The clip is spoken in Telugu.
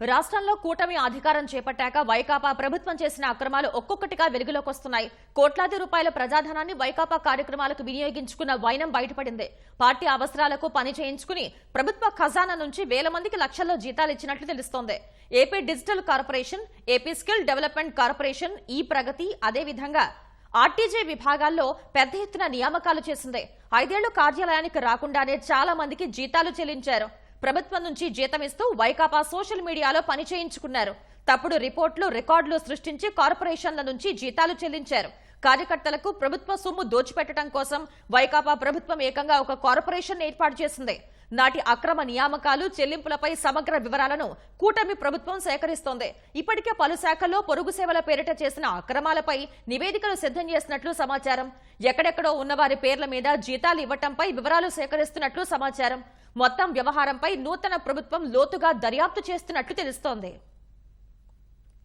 రాష్ట్రంలో కూటమి అధికారం చేపట్టాక వైకాపా ప్రభుత్వం చేసిన అక్రమాలు ఒక్కొక్కటిగా వెలుగులోకి వస్తున్నాయి. కోట్లాది రూపాయల ప్రజాధనాన్ని వైకాపా కార్యక్రమాలకు వినియోగించుకున్న వైనం బయటపడింది. పార్టీ అవసరాలకు పని చేయించుకుని ప్రభుత్వ ఖజానా నుంచి వేల మందికి లక్షల్లో జీతాలు ఇచ్చినట్లు తెలుస్తోంది. AP digital corporation AP skill development corporation ఈ ప్రగతి అదేవిధంగా ఆర్టీజే విభాగాల్లో పెద్ద ఎత్తున నియామకాలు చేసింది. ఐదేళ్ళు కార్యాలయానికి రాకుండానే చాలా మందికి జీతాలు చెల్లించారు. ప్రభుత్వం నుంచి జీతమిస్తూ వైకాపా సోషల్ మీడియాలో పని చేయించుకున్నారు. తప్పుడు రిపోర్ట్లు రికార్డులు సృష్టించి కార్పొరేషన్ల నుంచి జీతాలు చెల్లించారు. కార్యకర్తలకు ప్రభుత్వ సొమ్ము దోచిపెట్టడం కోసం వైకాపా ప్రభుత్వం ఏకంగా ఒక కార్పొరేషన్ ఏర్పాటు చేసింది. నాటి అక్రమ నియామకాలు చెల్లింపులపై సమగ్ర వివరాలను కూటమి ప్రభుత్వం సేకరిస్తోంది. ఇప్పటికే పలు శాఖల్లో పొరుగు సేవల పేరిట చేసిన అక్రమాలపై నివేదికలు సిద్ధం చేసినట్లు సమాచారం. ఎక్కడెక్కడో ఉన్నవారి పేర్ల మీద జీతాలు ఇవ్వటంపై వివరాలు సేకరిస్తున్నట్లు సమాచారం. మొత్తం వ్యవహారంపై నూతన ప్రభుత్వం లోతుగా దర్యాప్తు చేస్తున్నట్లు తెలుస్తోంది.